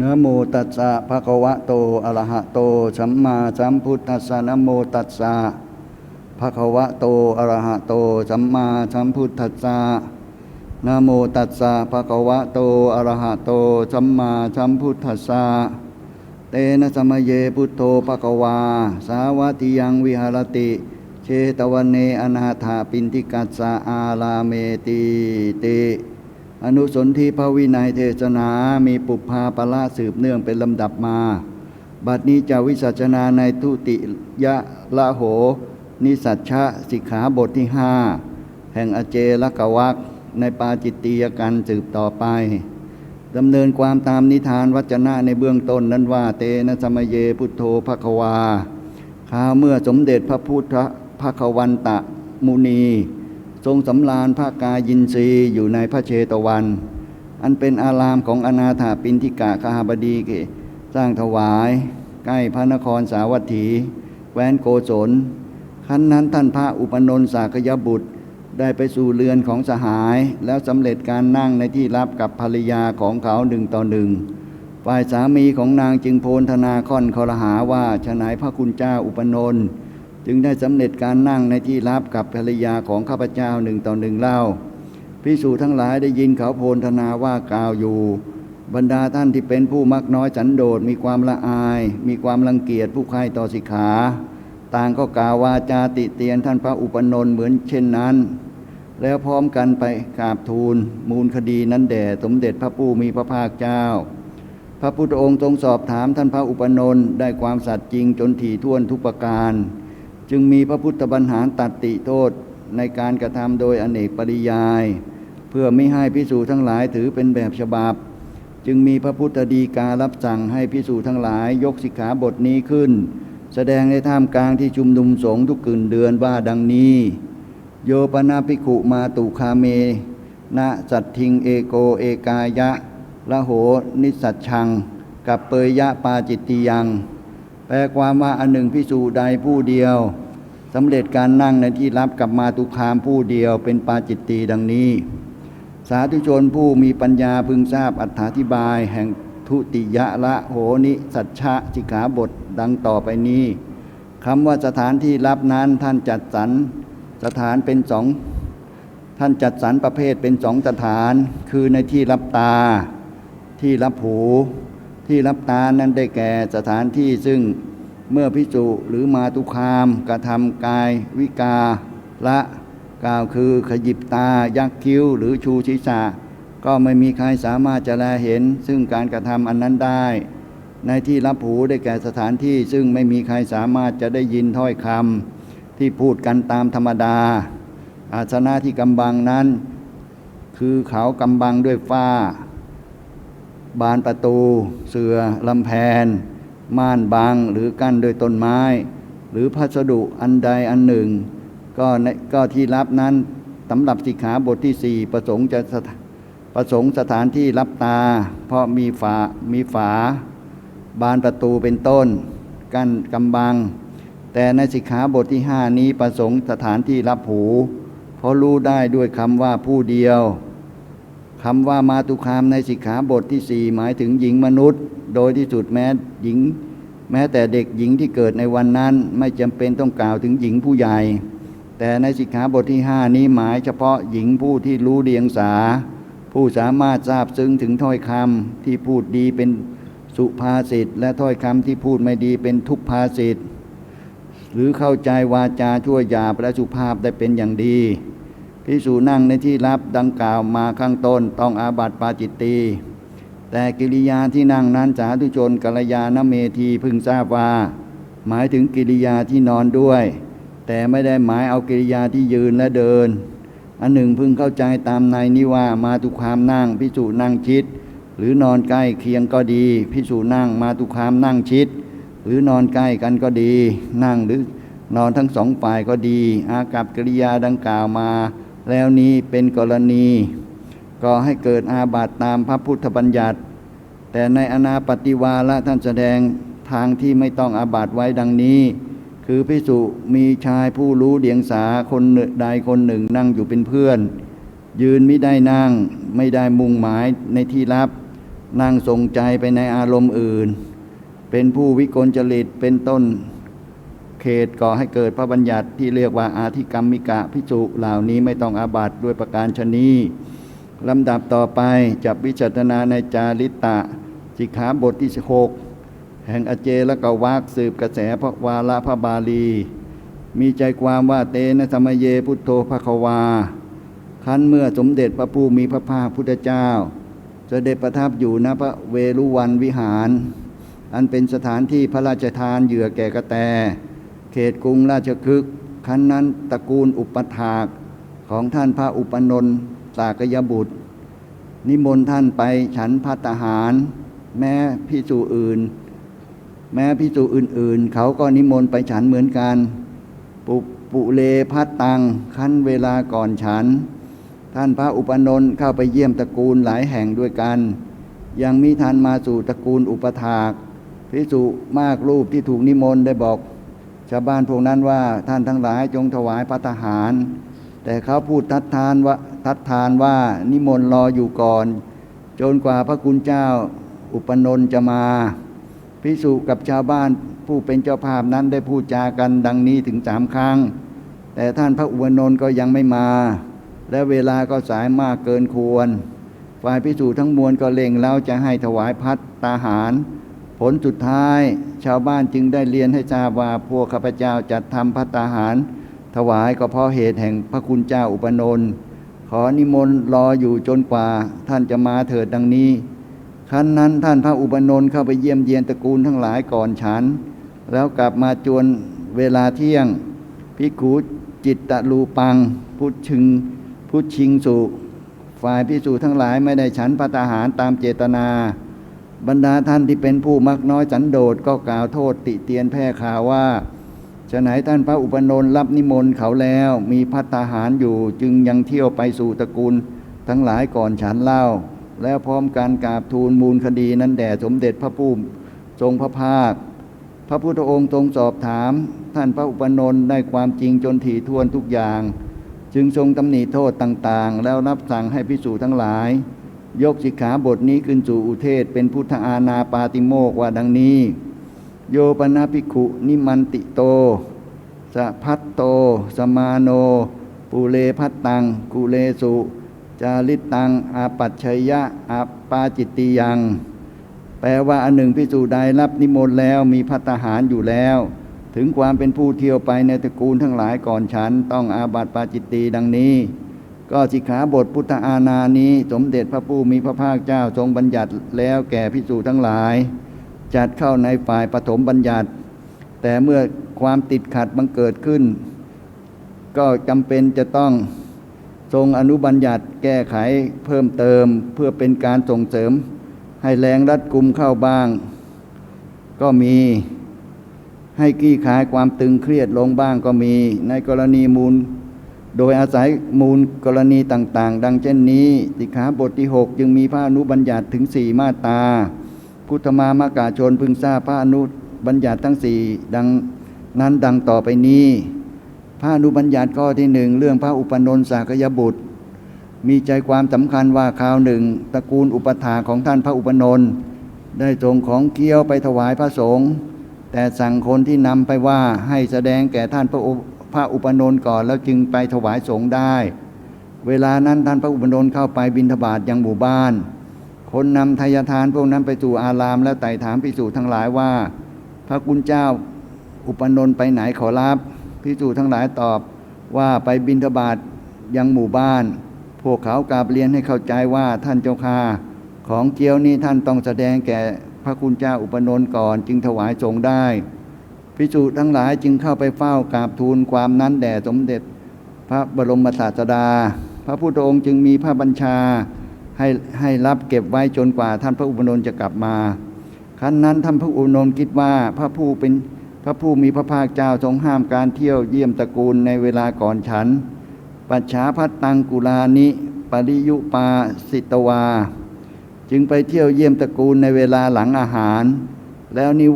นโมตัสสะภะคะวะโตอะระหะโตสัมมาสัมพุทธัสสะนะโมตัสสะภะคะวะโตอะระหะโตสัมมาสัมพุทธัสสะนะโมตัสสะภะคะวะโตอะระหะโตสัมมาสัมพุทธัสสะเตนะสมเยพุทโธภะคะวา สาวัติยังวิหารติ เชตวันเนอนาถาปินทิกัสสะอาลาเมติติอนุสนธิพระวินัยเทศนา มีปุพพาปละสืบเนื่องเป็นลำดับมา บัดนี้จะวิสัชนาในทุติยะละโห นิสัชชะสิกขาบทที่ห้าแห่งอเจลกวักในปาจิตตียกันสืบต่อไปดำเนินความตามนิทานวัจนะในเบื้องต้นนั้นว่า เตนะสมเยพุทโธภควาข้าเมื่อสมเด็จพระพุทธ ภควันตะมุนี ทรงสำราญพระกายินทรีอยู่ในพระเชตวัน อันเป็นอารามของอนาถาปินทิกะคหบดีเกสร้างถวาย ใกล้พระนครสาวัตถี แวนโกศลขั้นนั้นท่านพระอุปนนท์สากยบุตรได้ไปสู่เรือนของสหาย แล้วสำเร็จการนั่งในที่รับกับภรรยาของเขาหนึ่งต่อหนึ่งฝ่ายสามีของนางจึงโพลธนาค่อนคอรหาว่าฉนายพระคุณเจ้าอุปนนท์ จึงได้สำเร็จการนั่งในที่รับกับภรรยาของข้าพเจ้าหนึ่งต่อหนึ่งเล่าพิสูจทั้งหลายได้ยินเขาโพลธนาว่ากล่าวอยู่ บรรดาท่านที่เป็นผู้มักน้อยสันโดษมีความละอาย มีความรังเกียจผู้ใคร่ต่อสิกขา ต่างก็กล่าววาจาติเตียนท่านพระอุปนนท์เหมือนเช่นนั้น แล้วพร้อมกันไปกราบทูล มูลคดีนั้นแด่สมเด็จพระผู้มีพระภาคเจ้า พระพุทธองค์ทรงสอบถามท่านพระอุปนนท์ได้ความสัตย์จริงจนถี่ถ้วนทุกประการ จึงมีพระพุทธบัญหารตัดติโทษในการกระทำโดยอเนกปริยาย เพื่อไม่ให้พิสูจทั้งหลายถือเป็นแบบฉบับ จึงมีพระพุทธดีการับสั่งให้พิสูจทั้งหลายยกสิกขาบทนี้ขึ้น แสดงในท่ามกลางที่ชุมนุมสงฆ์ทุกกึ่นเดือนว่าดังนี้ โยปนาภิกขุมาตุคาเมนะสัตทิงเอโกเอกายะละโหนิสัชชัง กับเปยยะปาจิตติยัง แปลความว่าอันหนึ่งพิสูจใดผู้เดียวสำเร็จการนั่งในที่รับกับมาตุคามผู้เดียวเป็นปาจิตตีดังนี้ สาธุชนผู้มีปัญญาพึงทราบอธิบาย แห่งทุติยะละโหนิสัชชะสิกขาบทดังต่อไปนี้คำว่าสถานที่รับนั้นท่านจัดสรรสถานเป็นสองท่านจัดสรรประเภทเป็นสองสถาน คือในที่รับตา ที่รับหู ที่รับตานั้นได้แก่สถานที่ซึ่งเมื่อพิจุหรือมาตุคามกระทำกายวิกาละกล่าวคือขยิบตายักคิ้ว หรือชูศีรษะก็ไม่มีใครสามารถจะแลเห็น ซึ่งการกระทำอันนั้นได้ ในที่รับหูได้แก่สถานที่ซึ่งไม่มีใครสามารถจะได้ยินถ้อยคำที่พูดกันตามธรรมดา อาสนะที่กำบังนั้น คือเขากำบังด้วยฟ้า บานประตู เสือลำแพน ม่านบางหรือกั้นโดยต้นไม้ หรือพัสดุอันใดอันหนึ่ง ก็ในก็ที่รับนั้นสำหรับสิกขาบทที่สี่ประสงค์จะประสงค์สถานที่รับตา เพราะมีฝามีฝา บานประตูเป็นต้น กั้นกำบัง แต่ในสิกขาบทที่ห้านี้ประสงค์สถานที่รับหู เพราะรู้ได้ด้วยคำว่าผู้เดียว คำว่ามาตุคามในสิกขาบทที่สี่หมายถึงหญิงมนุษย์ โดยที่สุดแม้หญิง แม้แต่เด็กหญิงที่เกิดในวันนั้น ไม่จำเป็นต้องกล่าวถึงหญิงผู้ใหญ่ แต่ในสิกขาบทที่ห้านี้หมายเฉพาะหญิงผู้ที่รู้เดียงสา ผู้สามารถทราบซึ้งถึงถ้อยคำที่พูดดีเป็นสุภาษิตและถ้อยคำที่พูดไม่ดีเป็นทุพภาษิตหรือเข้าใจวาจาชั่วหยาบและสุภาพได้เป็นอย่างดี พิสูนั่งในที่รับดังกล่าวมาข้างต้นต้องอาบัติปาจิตตีแต่กิริยาที่นั่งนั้นสาธุชนกัลยาณเมธีพึงทราบว่า หมายถึงกิริยาที่นอนด้วย แต่ไม่ได้หมายเอากิริยาที่ยืนและเดิน อันหนึ่งพึงเข้าใจตามในนี้ว่ามาตุคามนั่งพิสูนั่งชิด หรือนอนใกล้เคียงก็ดี พิสูนั่งมาตุคามนั่งชิด หรือนอนใกล้กันก็ดี นั่งหรือนอนทั้งสองฝ่ายก็ดี อากับกิริยาดังกล่าวมา แล้วนี้เป็นกรณีก็ให้เกิดอาบัติตามพระพุทธบัญญัติ แต่ในอนาปฏิวาละท่านแสดงทางที่ไม่ต้องอาบัติไว้ดังนี้ คือพิสุมีชายผู้รู้เดียงสาคนใดคนหนึ่งนั่งอยู่เป็นเพื่อน ยืนไม่ได้นั่งไม่ได้มุ่งหมายในที่ลับ นั่งทรงใจไปในอารมณ์อื่น เป็นผู้วิกลจริตเป็นต้น เขตก่อให้เกิดพระบัญญัติที่เรียกว่าอาธิกรรมิกะพิจุเหล่านี้ไม่ต้องอาบัตด้วยประการชนีลำดับต่อไปจับวิจัตนาในจาริตะสิกขาบทที่หกแห่งอเจและกวักสืบกระแสพระวาระพระบาลี มีใจความว่าเตนะธรรมเยพุทโธภควา คันเมื่อสมเด็จพระผู้มีพระภาคพุทธเจ้าเสด็จประทับอยู่ณพระเวรุวันวิหาร อันเป็นสถานที่พระราชทานเหยื่อแก่กระแต เขตกรุงราชคฤห์คันนั้นตระกูลอุปถากของท่านพระอุปนนท์สากยบุตร นิมนต์ท่านไปฉันพัตหาร แม้พิสูอื่น แม้พิสูอื่นๆ เขาก็นิมนต์ไปฉันเหมือนกัน ปุปุเลพัตตังคันเวลาก่อนฉัน ท่านพระอุปนนท์เข้าไปเยี่ยมตระกูลหลายแห่งด้วยกัน ยังมีท่านมาสู่ตระกูลอุปถากพิสุมากรูปที่ถูกนิมนต์ได้บอก ชาวบ้านพวกนั้นว่าท่านทั้งหลายจงถวายพระทหาร แต่เขาพูดทัดทานว่าทัดทานว่านิมนต์รออยู่ก่อน จนกว่าพระคุณเจ้าอุปนนท์จะมา พิสุกับชาวบ้านผู้เป็นเจ้าภาพนั้นได้พูดจากันดังนี้ถึงสามครั้ง แต่ท่านพระอุปนนท์ก็ยังไม่มา และเวลาก็สายมากเกินควร ฝ่ายพิสูจทั้งมวลก็เล็งแล้วจะให้ถวายพัตตาหาร ผลสุดท้ายชาวบ้านจึงได้เรียนให้ทราบว่าพวกข้าพเจ้าจัดทำพัตตาหาร ถวายก็เพราะเหตุแห่งพระคุณเจ้าอุปนนท์ขอนิมนต์รออยู่จนกว่าท่านจะมาเถิดดังนี้ครั้นนั้นท่านพระอุปนนท์เข้าไปเยี่ยมเยียนตระกูลทั้งหลายก่อนฉัน แล้วกลับมาจวนเวลาเที่ยงพิกขุจิตตะลูปังพุทชึงพุทชิงสุฝ่ายพิสูจทั้งหลายไม่ได้ฉันพัตาหารตามเจตนา บรรดาท่านที่เป็นผู้มักน้อยสันโดษก็กล่าวโทษติเตียนแพร่ข่าวว่าฉะไหนท่านพระอุปนนท์รับนิมนต์เขาแล้วมีพัตาหารอยู่จึงยังเที่ยวไปสู่ตระกูลทั้งหลายก่อนฉันเล่า แล้วพร้อมการกราบทูลมูลคดีนั้นแด่สมเด็จพระผู้ทรงพระภาค พระพุทธองค์ทรงสอบถาม ท่านพระอุปนนท์ได้ความจริงจนถี่ถ้วนทุกอย่าง จึงทรงตำหนิโทษต่างๆ แล้วรับสั่งให้พิสูจทั้งหลาย ยกสิกขาบทนี้ขึ้นสู่อุเทศ เป็นพุทธาณาปาติโมกว่าดังนี้ โยปนาภิกขุนิมันติโตสะพัตโต สมาโน ปูเลพัตตัง กุเลสุ จาริตัง อาปัจฉยะอาปาจิตติยัง แปลว่าอันหนึ่งพิสูจใดรับนิมนต์แล้วมีพัตตาหารอยู่แล้ว ถึงความเป็นผู้เที่ยวไปในตระกูลทั้งหลายก่อนฉัน ต้องอาบัติปาจิตตีดังนี้ ก็สิกขาบทพุทธาณานี้ สมเด็จพระผู้มีพระภาคเจ้าทรงบัญญัติแล้วแก่พิสูจทั้งหลาย จัดเข้าในฝ่ายปฐมบัญญัติ แต่เมื่อความติดขัดบังเกิดขึ้น ก็จำเป็นจะต้องทรงอนุบัญญัติแก้ไขเพิ่มเติมเพื่อเป็นการส่งเสริม ให้แรงรัดกุมเข้าบ้าง ก็มีให้กี้ขายความตึงเครียดลงบ้างก็มี ในกรณีมูล โดยอาศัยมูลกรณีต่างๆ ดังเช่นนี้สิกขาบทที่ 6 จึงมีพระอนุบัญญัติถึง 4 มาตา พุทธมามากาชนพึงทราบพระอนุบัญญัติทั้ง 4 ดังนั้นดังต่อไปนี้ พระอนุบัญญัติข้อที่หนึ่งเรื่องพระอุปนนท์สากยบุตร มีใจความสำคัญว่าคราวหนึ่งตระกูลอุปถาของท่านพระอุปนนท์ได้ส่งของเกี้ยวไปถวายพระสงฆ์แต่สั่งคนที่นำไปว่าให้แสดงแก่ท่านพระอุ พระอุปนนท์ก่อนแล้วจึงไปถวายสงฆ์ได้ เวลานั้นท่านพระอุปนนท์เข้าไปบิณฑบาตยังหมู่บ้าน คนนำทายทานพวกนั้นไปสู่อารามแล้วไต่ถามพิสูจน์ทั้งหลายว่า พระคุณเจ้าอุปนนท์ไปไหนขอรับพิสูจน์ทั้งหลายตอบว่าไปบิณฑบาตยังหมู่บ้าน พวกเขากราบเรียนให้เข้าใจว่าท่านเจ้าค่าของเกียวนี้ท่านต้องแสดงแก่พระคุณเจ้าอุปนนท์ก่อนจึงถวายสงฆ์ได้ พิสูจน์ทั้งหลายจึงเข้าไปเฝ้ากราบทูลความนั้นแด่สมเด็จ พระบรมศาสดา พระพุทธองค์จึงมีพระบัญชาให้ให้รับเก็บไว้จนกว่าท่านพระอุปนนท์จะกลับมาครั้นนั้นท่านพระอุปนนท์คิดว่าพระผู้เป็นพระผู้มีพระภาคเจ้าทรงห้ามการเที่ยวเยี่ยมตระกูลในเวลาก่อนฉัน ปัจฉาพัตตังกุลานิปริยุปาสิตวา จึงไปเที่ยวเยี่ยมตระกูลในเวลาหลังอาหาร แล้วนิ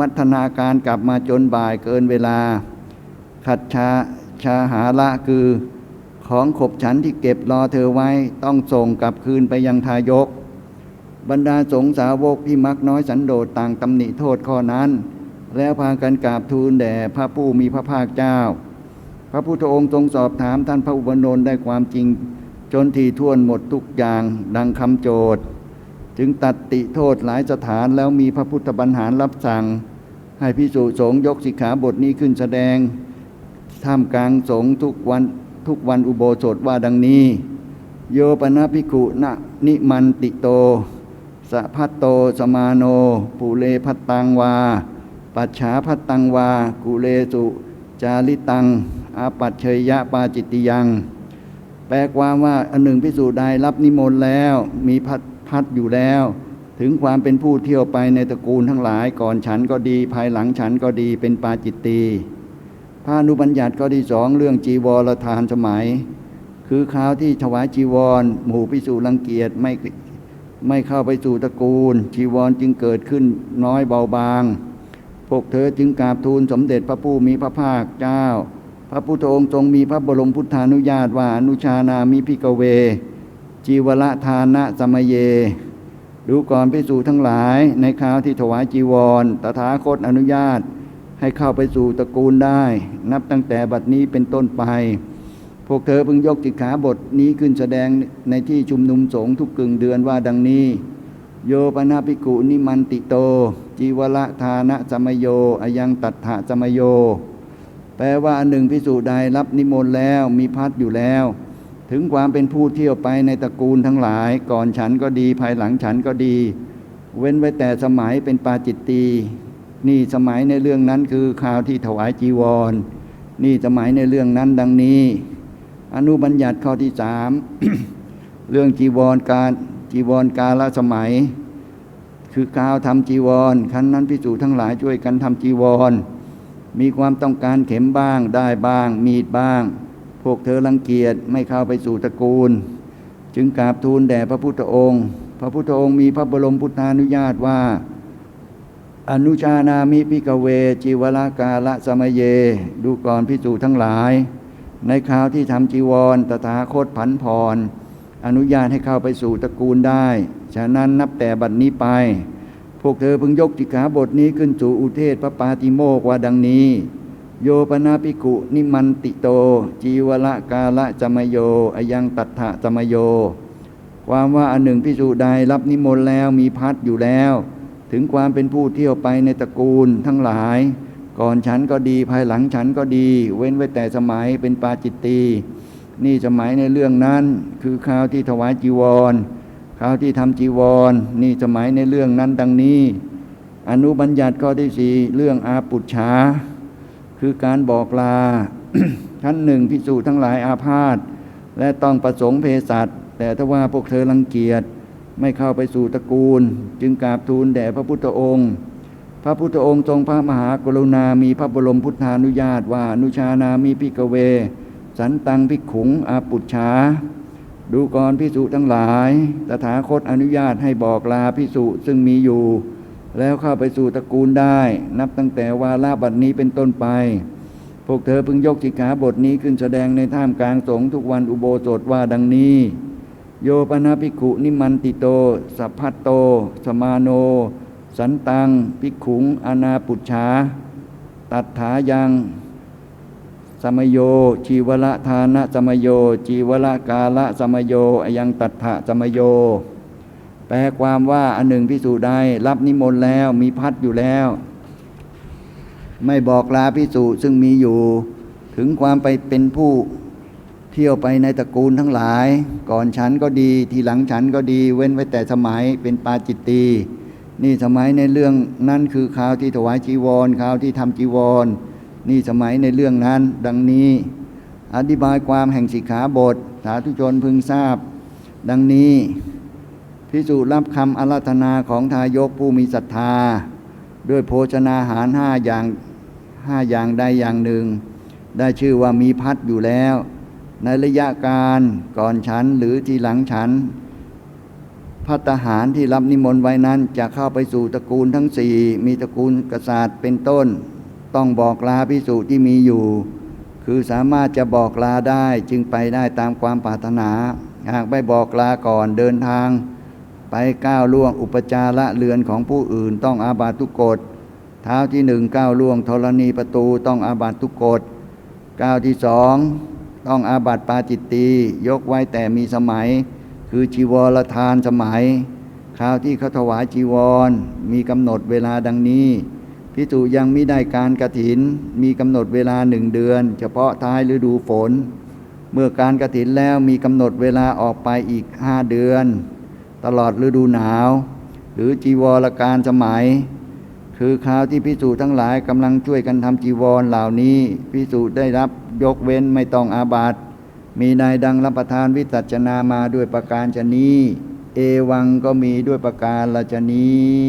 วัฒนาการกลับมาจนบ่ายเกินเวลา ขัดชาชาหาละคือ ของขบฉันที่เก็บรอเธอไว้ต้องส่งกลับคืนไปยังทายก บรรดาสงสาวกที่มักน้อยสันโดษต่างตำหนิโทษข้อนั้น แล้วพากันกราบทูลแด่พระผู้มีพระภาคเจ้า พระพุทธองค์ทรงสอบถามท่านพระอุปนนท์ได้ความจริง จนที่ท่วนหมดทุกอย่างดังคำโจทย์ จึงตัดติโทษหลายสถานแล้วมีพระพุทธบัญหารรับสั่ง ให้พิสุสงยกสิกขาบทนี้ขึ้นแสดงท่ามกลางสงทุกวันทุกวันอุโบสถว่าดังนี้ โยปนะภิกุณนิมันติโตสะพัตโตสมาโนปุเลพัตตังวา ปัจฉาพัตตังวา กุเลสุจาริตัง อาปัจเชยยะปาจิตติยัง แปลความว่าอันหนึ่งพิสูจน์ใดรับนิมนต์แล้ว มีพัด พัดอยู่แล้ว ถึงความเป็นผู้เที่ยวไปในตระกูลทั้งหลาย ก่อนฉันก็ดี ภายหลังฉันก็ดีเป็นปาจิตตีพระอนุบัญญัติข้อที่สองเรื่องจีวรทานสมัย คือคราวที่ถวายจีวร หมู่พิสูรังเกียจไม่ไม่เข้าไปสู่ตระกูล จีวรจึงเกิดขึ้นน้อยเบาบาง พวกเธอจึงกราบทูลสมเด็จพระผู้มีพระภาคเจ้า พระพุทธองค์ทรงมีพระบรมพุทธานุญาตว่าอนุชานามิพิกเว จีวรทานะสมเย ดูก่อนพิสูจทั้งหลายในคราวที่ถวายจีวร ตถาคตอนุญาตให้เข้าไปสู่ตระกูลได้ นับตั้งแต่บัดนี้เป็นต้นไป พวกเธอพึงยกจิกขาบทนี้ขึ้นแสดงในที่ชุมนุมสงฆ์ทุกกึ่งเดือนว่าดังนี้ โยปนาภิกุนิมันติโต จีวละทานะสมโยอายังตัตถะสมโย แปลว่าอันหนึ่งพิสูจน์ใดรับนิมนต์แล้วมีพัดอยู่แล้ว ถึงความเป็นผู้เที่ยวไปในตระกูลทั้งหลาย ก่อนฉันก็ดีภายหลังฉันก็ดี เว้นไว้แต่สมัยเป็นปาจิตตีนี่สมัยในเรื่องนั้นคือข่าวที่ถวายจีวร นี่สมัยในเรื่องนั้นดังนี้ อนุบัญญัติข้อที่สามเรื่องจีวรการจีวรกาลสมัย คือข่าวทำจีวรคันนั้นพิสูจน์ทั้งหลายช่วยกันทำจีวร มีความต้องการเข็มบ้างได้บ้าง มีดบ้าง พวกเธอรังเกียจไม่เข้าไปสู่ตระกูล จึงกราบทูลแด่พระพุทธองค์ พระพุทธองค์มีพระบรมพุทธานุญาตว่า อนุชานามิพิกเวจีวรากาละสมเย ดูก่อนพิสูทั้งหลาย ในคราวที่ทำจีวรตถาคตผันพร อนุญาตให้เข้าไปสู่ตระกูลได้ ฉะนั้นนับแต่บัดนี้ไป พวกเธอพึงยกจิกขาบทนี้ขึ้นสู่อุเทศพระปาติโมกว่าดังนี้ โยปนาปิกุนิมันติโต จีวละกาละจมโยอายังตัตถะจมโย ความว่าอันหนึ่งพิสูจใดรับนิมนต์แล้วมีพัดอยู่แล้ว ถึงความเป็นผู้เที่ยวไปในตระกูลทั้งหลาย ก่อนฉันก็ดีภายหลังฉันก็ดี เว้นไว้แต่สมัยเป็นปาจิตตีนี่สมัยในเรื่องนั้น คือคราวที่ถวายจีวรคราวที่ทำจีวร นี่สมัยในเรื่องนั้นดังนี้ อนุบัญญัติข้อที่สี่เรื่องอาปุจฉา คือการบอกลาชั้นหนึ่งพิสูจน์ทั้งหลายอาพาธและต้องประสงค์เพศัตแต่ถ้าว่าพวกเธอรังเกียจไม่เข้าไปสู่ตระกูล จึงกราบทูลแด่พระพุทธองค์ พระพุทธองค์ทรงพระมหากรุณามีพระบรมพุทธานุญาตว่านุชานามีพิกเว สันตังพิกขุงอาปุจฉาดูก่อนพิสุทั้งหลาย ตถาคตอนุญาตให้บอกลาพิสุซึ่งมีอยู่ แล้วเข้าไปสู่ตระกูลได้ นับตั้งแต่วาระบัดนี้เป็นต้นไป พวกเธอพึงยกสิกขาบทนี้ขึ้นแสดงในท่ามกลางสงฆ์ทุกวันอุโบสถว่าดังนี้ โยปนาภิกขุนิมันติโต สัพพัตโต สมาโน สันตัง ภิกขุง อนาปุจฉาตัดถายังสมโย ชีวละทานะสมโยจีวละกาละสมโยอยังตัดถะสมโย แปลความว่าอันหนึ่งพิสูจน์ได้รับนิมนต์แล้วมีพัดอยู่แล้ว ไม่บอกลาพิสูจซึ่งมีอยู่ ถึงความไปเป็นผู้เที่ยวไปในตระกูลทั้งหลาย ก่อนฉันก็ดีทีหลังฉันก็ดีเว้นไว้แต่สมัยเป็นปาจิตตีนี่สมัยในเรื่องนั้นคือข่าวที่ถวายจีวรข่าวที่ทำจีวร นี่สมัยในเรื่องนั้น ดังนี้ อธิบายความแห่งสิกขาบท สาธุชนพึงทราบ ดังนี้ พิสูจรับคำอาราธนาของทายกผู้มีศรัทธา ด้วยโภชนาหารห้าอย่างห้าอย่างใดอย่างหนึ่ง ได้ชื่อว่ามีพัดอยู่แล้ว ในระยะการก่อนฉันหรือทีหลังฉันพัตหารที่รับนิมนต์ไว้นั้นจะเข้าไปสู่ตระกูลทั้งสี่มีตระกูลกษัตริย์เป็นต้น ต้องบอกลาพิสูจน์ที่มีอยู่คคือสามารถจะบอกลาได้จึงไปได้ตามความปรารถนา หากไม่บอกลาก่อนเดินทาง ไปก้าวล่วงอุปจาระเรือนของผู้อื่นต้องอาบัตทุกกฎเท้าที่หนึ่งก้าวล่วงธรณีประตูต้องอาบัตทุกกฎก้าวที่สองต้องอาบัตปาจิตตียกไว้แต่มีสมัย คือจีวรทานสมัยคราวที่เขาถวายจีวร มีกำหนดเวลาดังนี้พิจุยังไม่ได้การกระถิน มีกำหนดเวลาหนึ่งเดือน เฉพาะท้ายฤดูฝน เมื่อการกระถินแล้วมีกำหนดเวลาออกไปอีกห้าเดือน ตลอดฤดูหนาว หรือจีวรการสมัย คือข่าวที่พิสูจทั้งหลายกำลังช่วยกันทำจีวรเหล่านี้พิสูจได้รับยกเว้นไม่ต้องอาบัติมีนายดังรับประทานวิจัชนามาด้วยประการชนี้ เอวังก็มีด้วยประการละชนี้